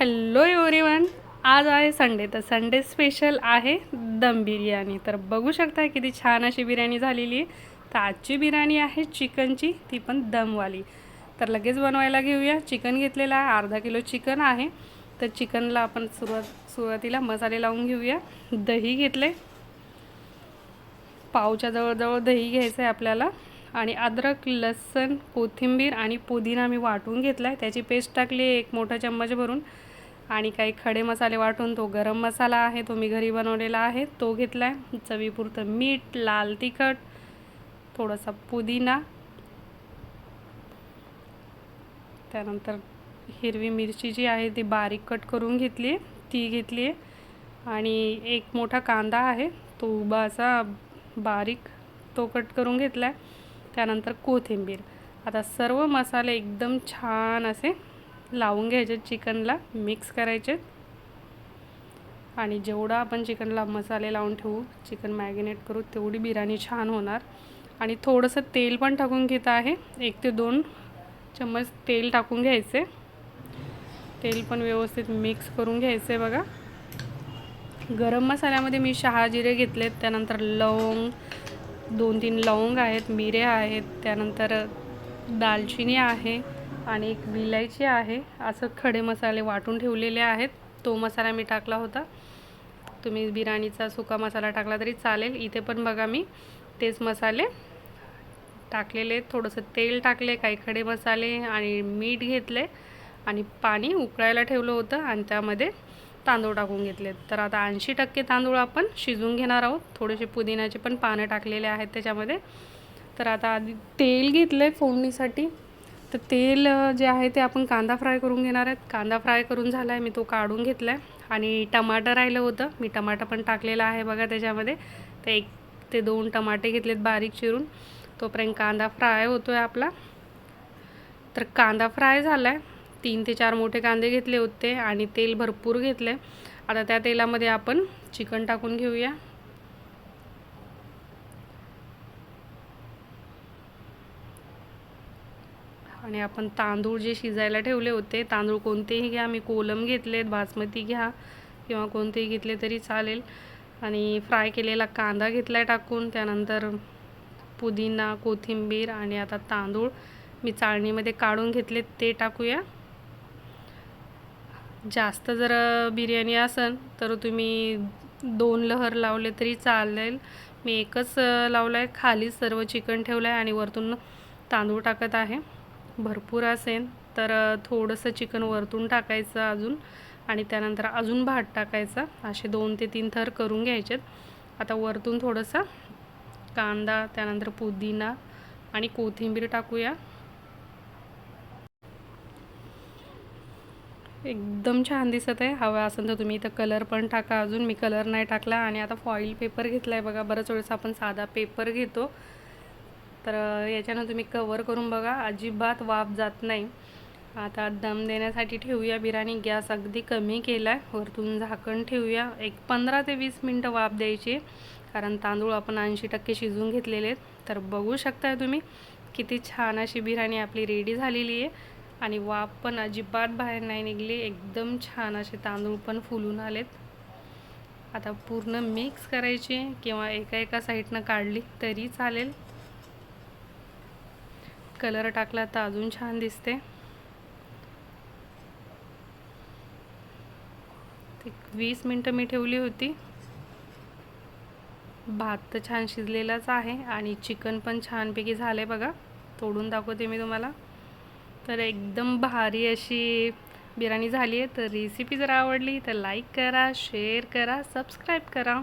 Hello everyone आज आहे Sunday तर संडे स्पेशल आहे दम बिर्याणी. तर बघू शकता किती छान अशी बिर्याणी झालेली आहे. तर आजची बिर्याणी आहे चिकनची ती पण दमवाली. तर लगेच बनवायला घेऊया. चिकन घेतलेलं आहे अर्धा किलो चिकन आहे. तर चिकनला आपण सुरुवात सुरुवातीला मसाले लावून घेऊया. दही घेतले पावच्या जवळजवळ दही घ्यायचं आहे आपल्याला. आणि अद्रक लसण कोथिंबीर आणि पुदिना मी वाटून घेतला आहे त्याची पेस्ट टाकली आहे एक मोठा चम्मच भरून. आणि काही खडे मसाले वाटून तो गरम मसाला आहे तो मी घरी बनवलेला आहे. तो घेतला आहे चवीपुरतं मीठ लाल तिखट थोडासा पुदिना. त्यानंतर हिरवी मिरची जी आहे ती बारीक कट करून घेतली आहे ती घेतली आहे आणि एक मोठा कांदा आहे तो उभा असा बारीक तो कट करून घेतला आहे त्यानंतर कोथिंबीर. आता सर्व मसाले एकदम छान असे लावून घ्यायचे चिकनला मिक्स करायचे. आणि जेवढा आपण चिकनला मसाले लावून ठेवू चिकन मॅगिनेट करू तेवढी बिर्याणी छान होणार. आणि थोडंसं तेल पण टाकून घेत आहे. एक ते दोन चम्मच तेल टाकून घ्यायचे. तेल पण व्यवस्थित मिक्स करून घ्यायचे बघा. गरम मसाल्यामध्ये मी शहा जिरे घेतलेत त्यानंतर लवंग दोन तीन लवंग आहेत मिरे आहेत त्यानंतर दालचिनी आहे. आणि एक विलायची आहे. असं खडे मसाले वाटून ठेवलेले आहेत. तो मसाला मी टाकला होता. तुम्ही बिर्याणीचा सुका मसाला टाकला तरी चालेल. इथे पण बघा मी तेच मसाले टाकलेले थोडंसं तेल टाकले काही खडे मसाले आणि मीठ घेतले आणि पाणी उकळायला ठेवलं होतं आणि त्यामध्ये तांदूळ टाकून घेतले तर आता ऐंशी टक्के तांदूळ आपण शिजवून घेणार आहोत. थोडेसे पुदिन्याचे पण पानं टाकलेले आहेत त्याच्यामध्ये. तर आता आधी तेल घेतलं आहे फोडणीसाठी. तर तेल जे आहे ते आपण कांदा फ्राय करून घेणार आहेत. कांदा फ्राय करून झाला आहे मी तो काढून घेतला आहे आणि टमाटर राहिलं होतं. मी टमाटर पण टाकलेला आहे बघा त्याच्यामध्ये. तर एक ते दोन टमाटे घेतलेत बारीक चिरून. तोपर्यंत कांदा फ्राय होतो आहे आपला. तर कांदा फ्राय झाला आहे तीन ते चार मोठे कांदे घेतले होते आणि तेल भरपूर घेतले आता त्या तेलामध्ये आपण चिकन टाकून घेऊया. आणि आपण तांदूळ जे शिजायला ठेवले होते तांदूळ कोणतेही घ्या मी कोलम घेतलेत बासमती घ्या किंवा कोणतेही घेतले तरी चालेल. आणि फ्राय केलेला कांदा घेतला आहे टाकून त्यानंतर पुदिना कोथिंबीर आणि आता तांदूळ मी चाळणीमध्ये काढून घेतले ते टाकूया. जास्त जर बिर्याणी असेल तर तुम्ही दोन लहर लावले तरी चालेल. मी एकच लावलं आहे खाली सर्व चिकन ठेवलं आहे आणि वरतून तांदूळ टाकत आहे. भरपूर असेल तर थोडंसं चिकन वरतून टाकायचं अजून आणि त्यानंतर अजून भात टाकायचा. असे दोन ते तीन थर करून घ्यायचेत. आता वरतून थोडंसं कांदा त्यानंतर पुदिना आणि कोथिंबीर टाकूया. एकदम छान दिसत आहे. हवा असेल तर तुम्ही इथं कलर पण टाका. अजून मी कलर नाही टाकला आणि आता फॉईल पेपर घेतला आहे बघा. बरंच वेळेस आपण साधा पेपर घेतो. तर याच्यानं तुम्ही कवर करून बघा. अजिबात वाफ जात नाही. आता दम देण्यासाठी ठेवूया बिर्याणी. गॅस अगदी कमी केला आहे वरतून झाकण ठेवूया. एक पंधरा ते वीस मिनटं वाफ द्यायची. कारण तांदूळ आपण ऐंशी टक्के शिजवून घेतलेले आहेत. तर बघू शकताय तुम्ही किती छान अशी बिर्याणी आपली रेडी झालेली आहे. आणि वाफ पण अजिबात बाहेर नाही निघली. एकदम छान असे तांदूळ पण फुलून आलेत. आता पूर्ण मिक्स करायची किंवा एका एका साईडनं काढली तरी चालेल. कलर टाकला तर अजून छान दिसते. वीस मिनटं मी ठेवली होती. भात तर छान शिजलेलाच आहे आणि चिकन पण छानपैकी झालं आहे बघा. तोडून दाखवते मी तुम्हाला. तर एकदम भारी अशी बिर्याणी झाली आहे तर रेसिपी जर आवडली तर लाईक करा शेअर करा सबस्क्राईब करा.